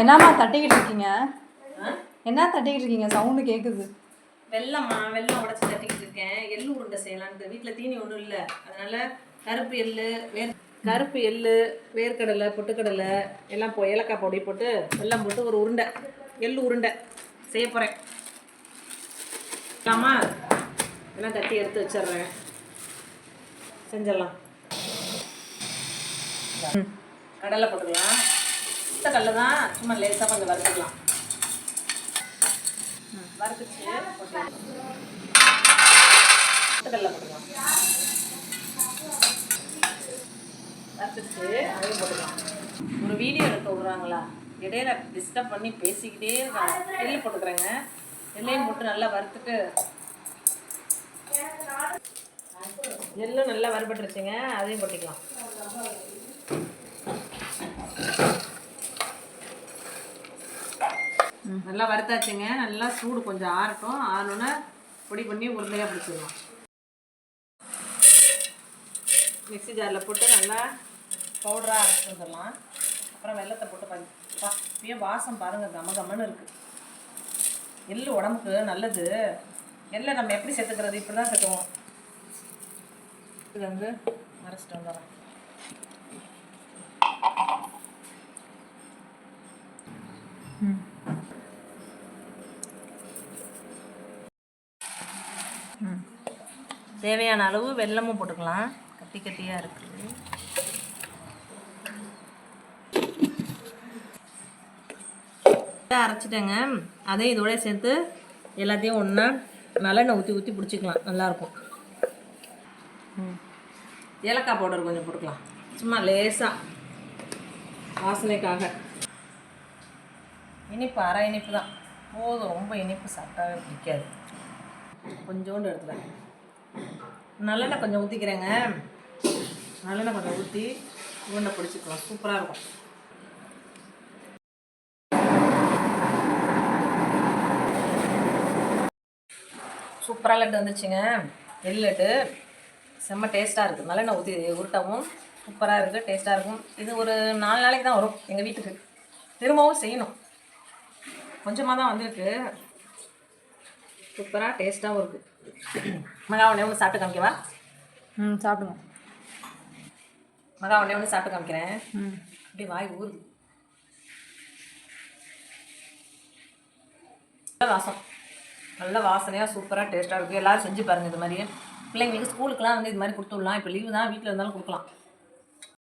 என்னம்மா தட்டிக்கிட்டு இருக்கீங்க? என்ன தட்டிக்கிட்டு இருக்கீங்க? சவுண்டு கேட்குது வெள்ளம்மா வெள்ளம் உடச்சி தட்டிக்கிட்டு இருக்கேன். எள்ளு உருண்டை செய்யலான்ட்டு. வீட்டில் தீனி ஒன்றும் இல்லை. அதனால கருப்பு எள்ளு வேர் கருப்பு எள்ளு வேர்க்கடலை பொட்டுக்கடலை எல்லாம் போ ஏலக்காய் பொடி போட்டு வெல்லம் போட்டு ஒரு உருண்டை எள்ளு உருண்டை செய்ய போகிறேன் ஆமா எல்லாம் தட்டி எடுத்து வச்சிடுறேன். செஞ்சிடலாம். கடலை போட்டுக்கலாம். இந்த கடலை தான் சும்மா லேசாக கொஞ்சம் வறுத்துக்கலாம். வறுத்துச்சு. போட்டுக்கலாம் கடலை போட்டுக்கலாம். வறுத்துச்சு அதையும் போட்டுக்கலாம். ஒரு வீடியோ எடுக்க விடுறாங்களா? இடையில டிஸ்டர்ப் பண்ணி பேசிக்கிட்டே இருக்காங்க. எள்ளு போட்டுக்கிறேங்க. எல்லையும் போட்டு நல்லா வறுத்துட்டு. எள்ளும் நல்லா வறுபட்டுருச்சுங்க. அதையும் போட்டுக்கலாம். நல்லா வறுத்தாச்சுங்க. நல்லா சூடு கொஞ்சம் ஆறட்டும். ஆனோன்னே பொடி பண்ணி உருளையாக பிடிச்சிடலாம். மிக்ஸி ஜாரில் போட்டு நல்லா பவுடராக அரைச்சி வந்துடலாம் அப்புறம் வெள்ளத்தை போட்டு பார்த்து இப்பயும் வாசம் பாருங்கள் கம கமன்னு இருக்குது எள்ளு உடம்புக்கு நல்லது. எள்ளை நம்ம எப்படி சேர்த்துக்கிறது? இப்படி தான் சேர்த்துவோம். இது வந்து அரைச்சிட்டு வந்துடுறேன். தேவையான அளவு வெல்லமும் போட்டுக்கலாம். கட்டி கட்டியாக இருக்குது அரைச்சிட்டேங்க. அதையும் இதோட சேர்த்து எல்லாத்தையும் ஒன்றா நல்லெண்ணெய் ஊற்றி ஊற்றி பிடிச்சிக்கலாம். நல்லாயிருக்கும் ம். ஏலக்காய் பவுடர் கொஞ்சம் போட்டுக்கலாம். சும்மா லேசாக வாசனைக்காக. இனிப்பு அரை இனிப்பு தான். போதும். ரொம்ப இனிப்பு சாப்பிட்டாவே பிடிக்காது. கொஞ்சோண்டு எடுத்துக்கிறேன். நல்லெண்ணெய் கொஞ்சம் ஊற்றிக்கிறேங்க நல்லெண்ணெய் கொஞ்சம் ஊற்றி உருண்டை பிடிச்சிக்கலாம். சூப்பராக இருக்கும். சூப்பராக லட்டு வந்துச்சுங்க. எள் லட்டு. செம்ம டேஸ்ட்டாக இருக்குது நல்லெண்ணெய் ஊற்றி உருட்டவும் சூப்பராக இருக்குது டேஸ்ட்டாக இருக்கும். இது ஒரு நாலு நாளைக்கு தான் வரும் எங்கள் வீட்டுக்கு. திரும்பவும் செய்யணும். கொஞ்சமாக தான் வந்திருக்கு. சூப்பராக டேஸ்ட்டாகவும் இருக்குது மகா ஒன்றே ஒன்று சாப்பிட்டு காமிக்கவா? ம் சாப்பிடுங்க. மகா ஒன்றே ஒன்று சாப்பிட்டு காமிக்கிறேன். ம். அப்படியே வாய் ஊறுது. நல்ல வாசம். நல்ல வாசனையாக சூப்பராக டேஸ்ட்டாக இருக்குது எல்லோரும் செஞ்சு பாருங்கள் இது மாதிரி பிள்ளைங்களுக்கு ஸ்கூலுக்குலாம் வந்து இது மாதிரி கொடுத்துடலாம். இப்போ லீவு தான் வீட்டில் இருந்தாலும் கொடுக்கலாம்.